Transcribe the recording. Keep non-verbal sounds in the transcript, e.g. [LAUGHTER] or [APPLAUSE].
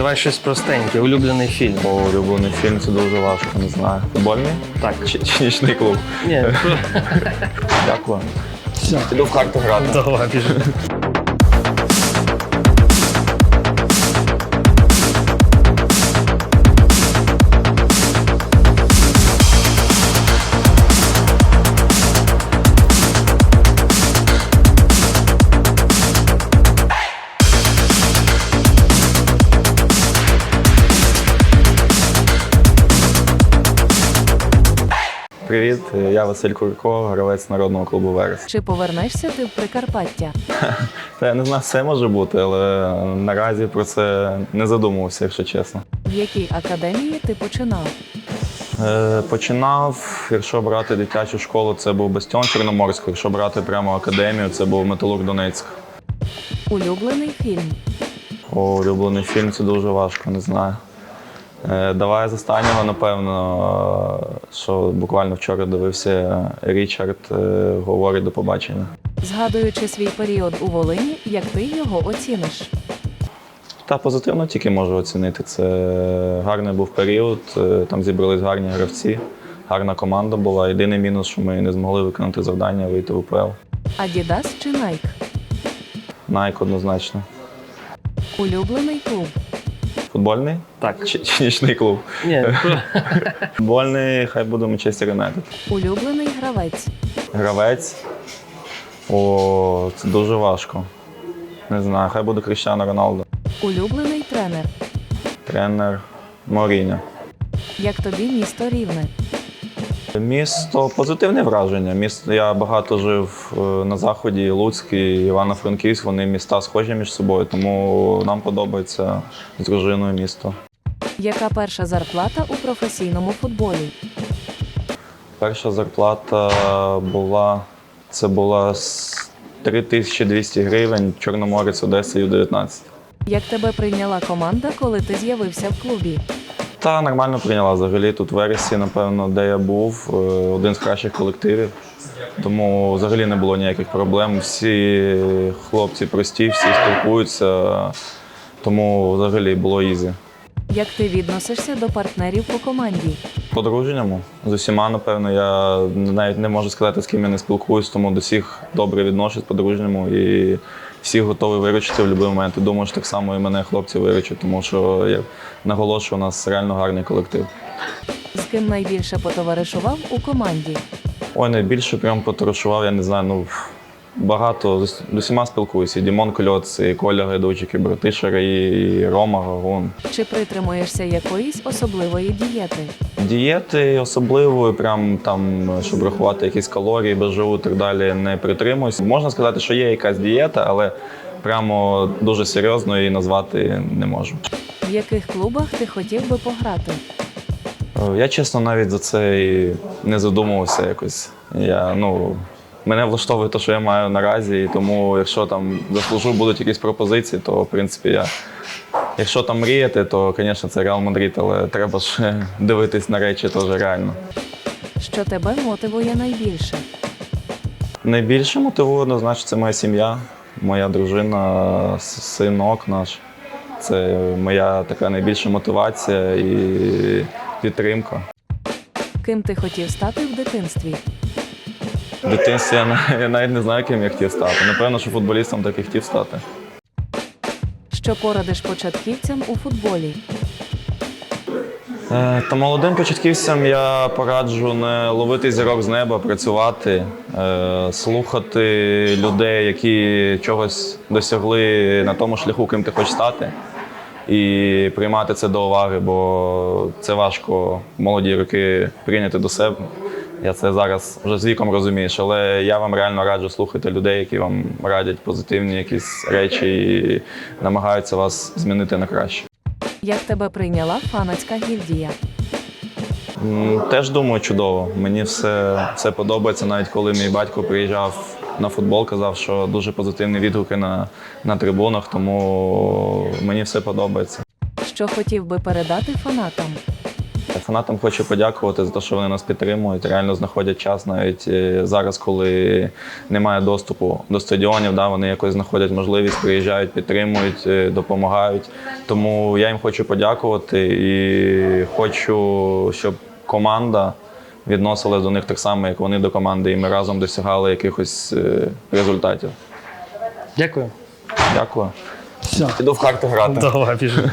давай щось простеньке, улюблений фільм. О, улюблений фільм це дуже важко, не знаю. Футбольний? Так. Чи, чи нічний клуб? Ні, [LAUGHS] Дякую. все. Піду в карту грати. Давай, біжи. Привіт, я Василь Курко, гравець народного клубу Верес. Чи повернешся ти в Прикарпаття? [LAUGHS] Та я не знаю, все може бути, але наразі про це не задумувався, якщо чесно. В якій академії ти починав? Е, починав, якщо брати дитячу школу, це був Бастіон Чорноморськ. Якщо брати прямо академію, це був Металург Донецьк. Улюблений фільм. О, улюблений фільм це дуже важко, не знаю. Е, давай з останнього, напевно, що буквально вчора дивився Річард е, говорить до побачення. Згадуючи свій період у Волині, як ти його оціниш? Та позитивно тільки можу оцінити. Це гарний був період, е, там зібрались гарні гравці, гарна команда була. Єдиний мінус, що ми не змогли виконати завдання вийти в УПЛ. Адідас чи Найк? Найк однозначно. Улюблений клуб. Футбольний? Так. Чи, чи нічний клуб? Ні, [LAUGHS] Футбольний, хай буде Манчестер Юнайтед. Улюблений гравець. Гравець. О, це дуже важко. Не знаю, хай буде Кріштіано Роналдо. Улюблений тренер. Тренер Моріня. Як тобі місто Рівне? Місто позитивне враження. Місто я багато жив е, на заході, Луцьк і Івано-Франківськ. Вони міста схожі між собою, тому нам подобається з дружиною місто. Яка перша зарплата у професійному футболі? Перша зарплата була це була 3200 гривень, Чорноморець Одеса Ю-19. Як тебе прийняла команда, коли ти з'явився в клубі? Та нормально прийняла взагалі. Тут в вересі, напевно, де я був, е, один з кращих колективів. Тому взагалі не було ніяких проблем. Всі хлопці прості, всі спілкуються, тому взагалі було ізі. Як ти відносишся до партнерів по команді? По-дружньому з усіма, напевно, я навіть не можу сказати, з ким я не спілкуюсь, тому до всіх добре відношусь по-дружньому і всіх готові виручити в будь-який момент. І думаю, що так само і мене хлопці виручать, тому що я наголошую, у нас реально гарний колектив. З ким найбільше потоваришував у команді? Ой, найбільше прям потрошував, я не знаю, ну багато з усіма спілкуюся. Дімон Кольоц, і Коля Гайдучик, і Братишер, і Рома Гагун. Чи притримуєшся якоїсь особливої дієти? Дієти особливої, прям там, щоб рахувати якісь калорії, БЖУ і так далі, не притримуюсь. Можна сказати, що є якась дієта, але прямо дуже серйозно її назвати не можу. В яких клубах ти хотів би пограти? Е, Я чесно навіть за це і не задумувався якось. Я, ну, мене влаштовує те, що я маю наразі, і тому якщо там заслужу будуть якісь пропозиції, то в принципі я. Якщо там мріяти, то, звісно, це Реал Мадрид, але треба ж дивитись на речі теж реально. Що тебе мотивує найбільше? Найбільше мотивує однозначно це моя сім'я, моя дружина, синок наш. Це моя така найбільша мотивація і підтримка. Ким ти хотів стати в дитинстві? В дитинстві я, я навіть не знаю, ким я хотів стати. Напевно, що футболістом так і хотів стати. Що порадиш початківцям у футболі? Е, Та молодим початківцям я пораджу не ловити зірок з неба, працювати, е, слухати людей, які чогось досягли на тому шляху, ким ти хочеш стати, і приймати це до уваги, бо це важко в молоді роки прийняти до себе. Я це зараз вже з віком розумієш, але я вам реально раджу слухати людей, які вам радять позитивні якісь речі і намагаються вас змінити на краще. Як тебе прийняла фанатська гільдія? М, Теж думаю, чудово. Мені все, все подобається, навіть коли мій батько приїжджав на футбол, казав, що дуже позитивні відгуки на, на трибунах, тому мені все подобається. Що хотів би передати фанатам? Фанатам хочу подякувати за те, що вони нас підтримують. Реально знаходять час навіть е, зараз, коли немає доступу до стадіонів. Да, вони якось знаходять можливість, приїжджають, підтримують, е, допомагають. Тому я їм хочу подякувати і хочу, щоб команда відносилась до них так само, як вони до команди, і ми разом досягали якихось е, результатів. Дякую. Дякую. Все. Піду в карти грати. Давай, біжи.